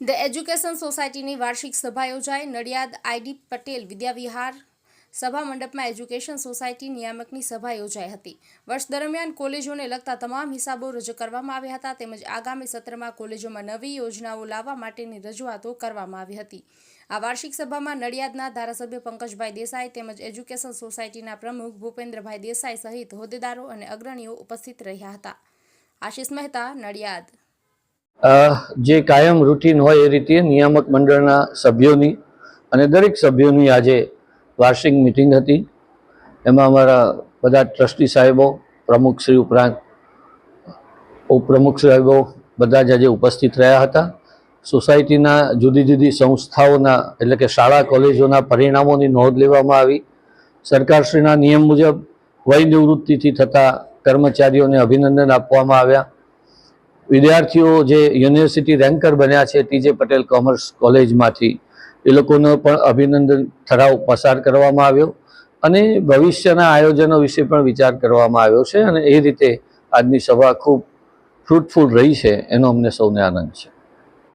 The education સોસાયટીની વાર્ષિક સભા યોજાઈ. નડિયાદ આઈડી પટેલ વિદ્યાવિહાર સભા મંડપમાં એજ્યુકેશન સોસાયટી નિયામકની સભા યોજાઈ હતી. વર્ષ દરમિયાન કોલેજોને લગતા તમામ હિસાબો રજૂ કરવામાં આવ્યા હતા. તેમજ આગામી સત્રમાં કોલેજોમાં નવી યોજનાઓ લાવવા માટેની રજૂઆતો કરવામાં આવી હતી. આ વાર્ષિક સભામાં નડિયાદના ધારાસભ્ય પંકજભાઈ દેસાઈ તેમજ એજ્યુકેશન સોસાયટીના પ્રમુખ ભૂપેન્દ્રભાઈ દેસાઈ સહિત હોદ્દેદારો અને અગ્રણીઓ ઉપસ્થિત રહ્યા હતા. આશિષ મહેતા, નડિયાદ. જે કાયમ રૂટીન હોય એ રીતે નિયામક મંડળના સભ્યોની અને દરેક સભ્યોની આજે વાર્ષિક મિટિંગ હતી. એમાં અમારા બધા ટ્રસ્ટી સાહેબો પ્રમુખશ્રી ઉપરાંત, ઉપપ્રમુખ સાહેબો બધા જ આજે ઉપસ્થિત રહ્યા હતા. સોસાયટીના જુદી જુદી સંસ્થાઓના એટલે કે શાળા, કોલેજોના પરિણામોની નોંધ લેવામાં આવી. સરકારશ્રીના નિયમ મુજબ વય નિવૃત્તિથી થતા કર્મચારીઓને અભિનંદન આપવામાં આવ્યા. વિદ્યાર્થીઓ જે યુનિવર્સિટી રેન્કર બન્યા છે ટીજે પટેલ કોમર્સ કોલેજમાંથી, એ લોકોનો પણ અભિનંદન ઠરાવ પસાર કરવામાં આવ્યો અને ભવિષ્યના આયોજનો વિશે પણ વિચાર કરવામાં આવ્યો છે અને એ રીતે આજની સભા ખૂબ ફ્રૂટફુલ રહી છે, એનો અમને સૌને આનંદ છે.